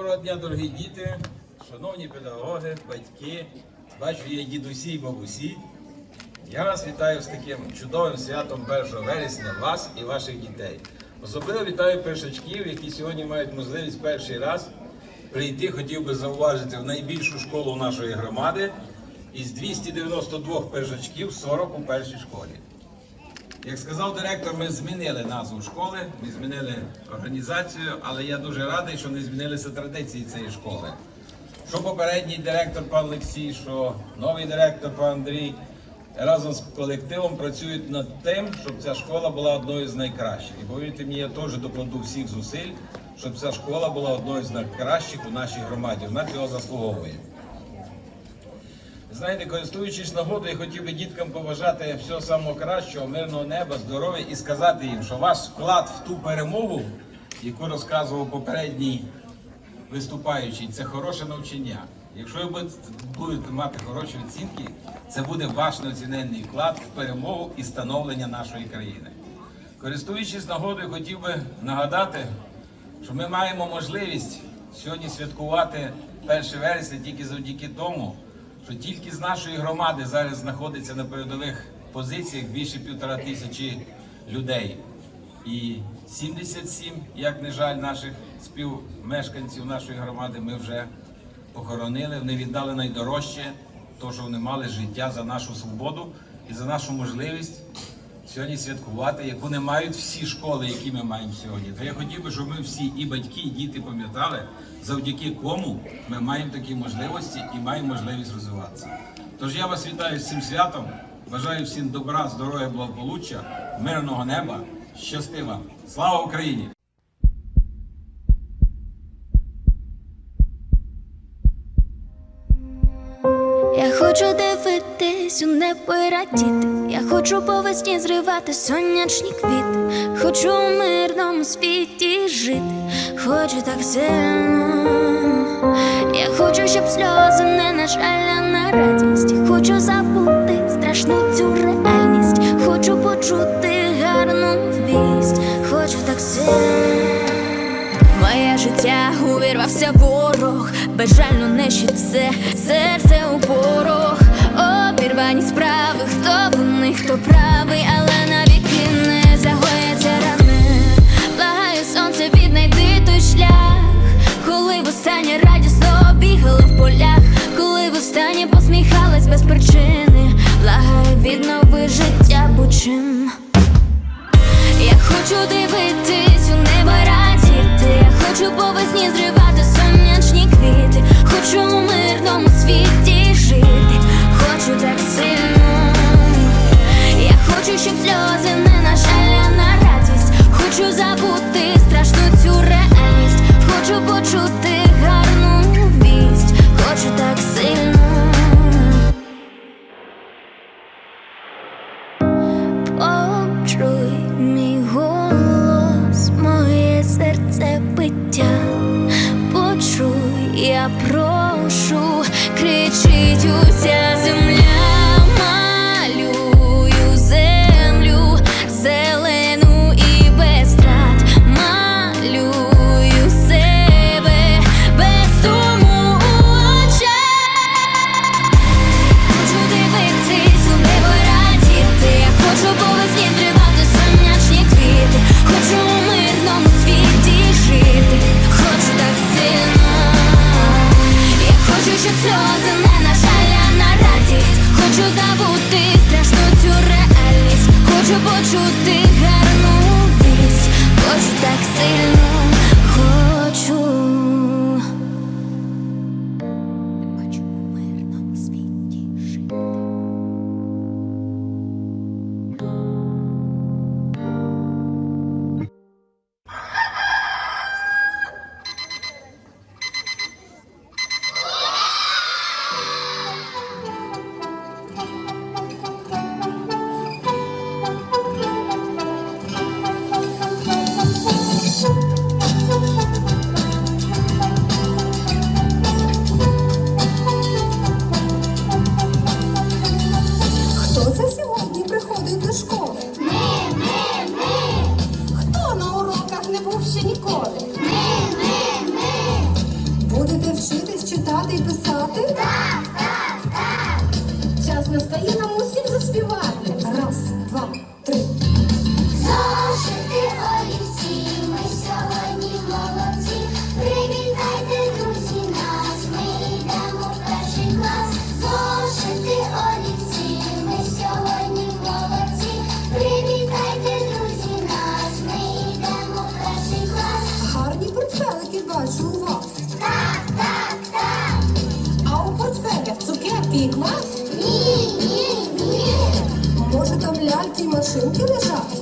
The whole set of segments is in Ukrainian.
дня, дорогі діти, шановні педагоги, батьки, бачу, є дідусі і бабусі. Я вас вітаю з таким чудовим святом 1 вересня вас і ваших дітей. Особливо вітаю першачків, які сьогодні мають можливість перший раз прийти, хотів би зауважити, в найбільшу школу нашої громади. Із 292 першачків 40 у першій школі. Як сказав директор, ми змінили назву школи, ми змінили організацію, але я дуже радий, що не змінилися традиції цієї школи. Що попередній директор пан Олексій, що новий директор пан Андрій разом з колективом працюють над тим, щоб ця школа була одною з найкращих. І повірте мені, я теж докладу всіх зусиль, щоб ця школа була одною з найкращих у нашій громаді. Вона цього заслуговує. Знаєте, користуючись нагодою, хотів би діткам побажати всього самого кращого, мирного неба, здоров'я і сказати їм, що ваш вклад в ту перемогу, яку розказував попередній виступаючий, це хороше навчання. Якщо ви будете, мати хороші оцінки, це буде ваш неоціненний вклад в перемогу і становлення нашої країни. Користуючись нагодою, хотів би нагадати, що ми маємо можливість сьогодні святкувати 1 вересня тільки завдяки тому, що тільки з нашої громади зараз знаходиться на передових позиціях більше півтора тисячі людей. І 77, як не жаль, наших співмешканців нашої громади ми вже похоронили. Вони віддали найдорожче, то що вони мали життя за нашу свободу і за нашу можливість сьогодні святкувати, яку не мають всі школи, які ми маємо сьогодні. То я хотів би, щоб ми всі, і батьки, і діти пам'ятали, завдяки кому ми маємо такі можливості і маємо можливість розвиватися. Тож я вас вітаю з цим святом. Бажаю всім добра, здоров'я, благополуччя, мирного неба. Щасти вам! Слава Україні! Я хочу дивитись у небо. Я хочу по весні зривати сонячні квіти. Хочу у мирному світі жити. Хочу так сильно. Я хочу, щоб сльози не на жаль, на радість. Хочу забути страшну цю реальність. Хочу почути гарну вість. Хочу так сильно. Моє життя увірвався ворог, безжально нищить все, серце у порог, обірвані справи, хто вони, хто правий, але навіки не загояться рани. Благаю, сонце, віднайди той шлях, коли востаннє радісно бігала в полях, коли востаннє посміхалась без причини, благаю, віднови життя будь-чим. Я хочу дивитись у небо радіти. Я хочу по весні зривати сонячні квіти. Хочу у щоб сльози не на жаль, а на радість. Хочу забути страшну цю реальність. Хочу почути гарну вість. Хочу так сильно. Почуй мій голос, моє серце биття. Почуй, я прошу, кричить уся читати і писати? 你们晴天的少。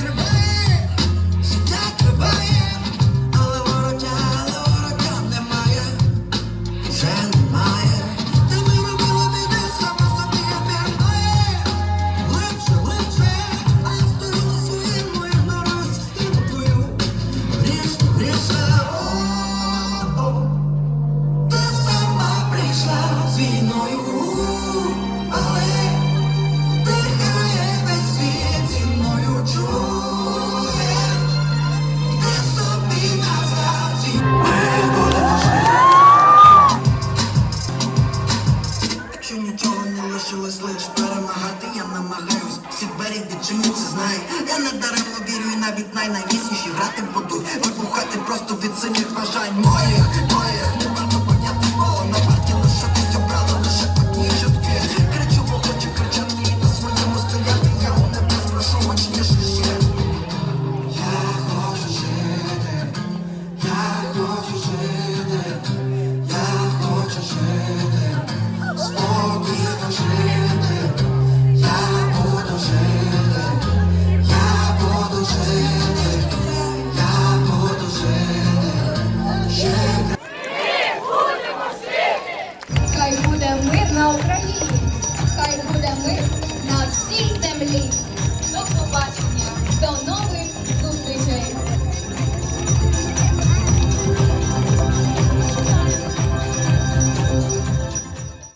Everybody навіть найнайвісніші грати буду Вибухати просто від сильних бажань моїх.